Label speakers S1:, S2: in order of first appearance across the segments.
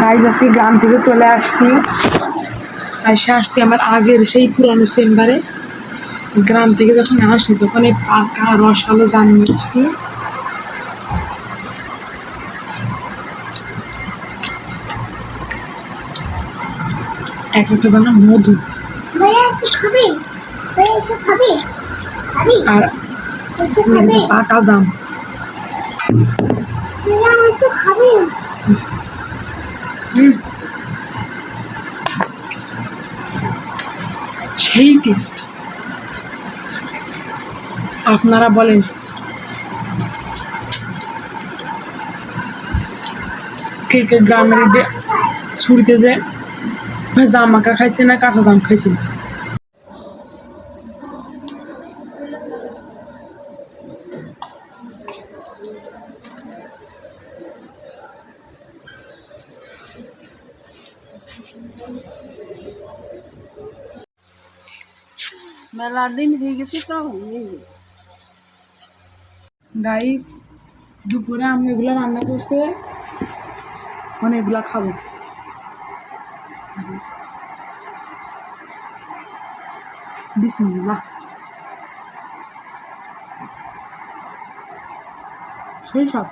S1: Guys আজকে গ্রাম থেকে চলে আসছি। এসে আসছি আমার আগের সেই পুরানো চেম্বারে। গ্রাম থেকে যখন আসছি তখন এই পাকা রসালো জান মিশছি এক একটা জানা মধু। আর পাকা জাম।
S2: খাবে
S1: হুম। সেই টেস্ট আপনারা বলেন। কে কে গ্রামের ছুটিতে যে জাম মাখা খাইছে না কাঁচা জাম খাইছে?
S3: মেলা দিন হয়ে গেছে তো
S1: গাইস দুপুরে আমি এগুলো রান্না করছে। মানে এগুলো খাব। বিসমিল্লাহ। সেই সব?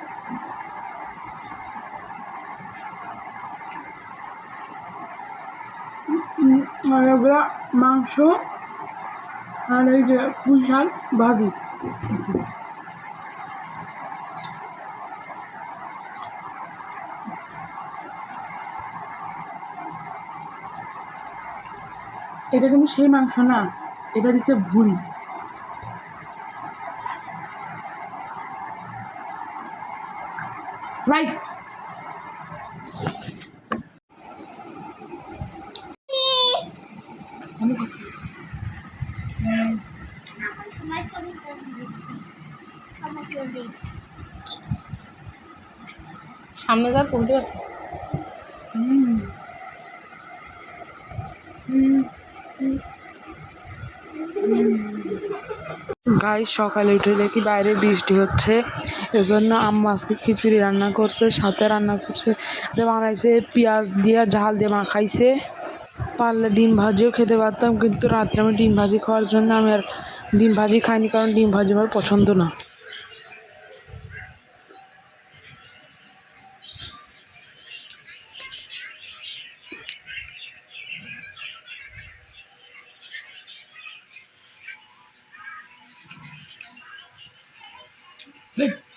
S1: মাংস আর এই যে পুঁই শাক ভাজি এটা কিন্তু সেই মাংস না, এটা দিচ্ছে ভুড়ি। রাইট
S3: সামনে যা, তুলতে পারছি।
S1: গাই সকালে উঠে দেখি বাইরে বৃষ্টি হচ্ছে। এজন্য আম্মা আজকে খিচুড়ি রান্না করছে, সাথে রান্না করছে। বানাইছে পেঁয়াজ দিয়ে, ঝাল দিয়ে মাখাইছে পারলে ডিম ভাজিও খেতে পারতাম, কিন্তু রাত্রে আমি ডিম ভাজি খাওয়ার জন্য আমি আর ডিম ভাজি খাইনি, কারণ ডিম ভাজি আমার পছন্দ না। Like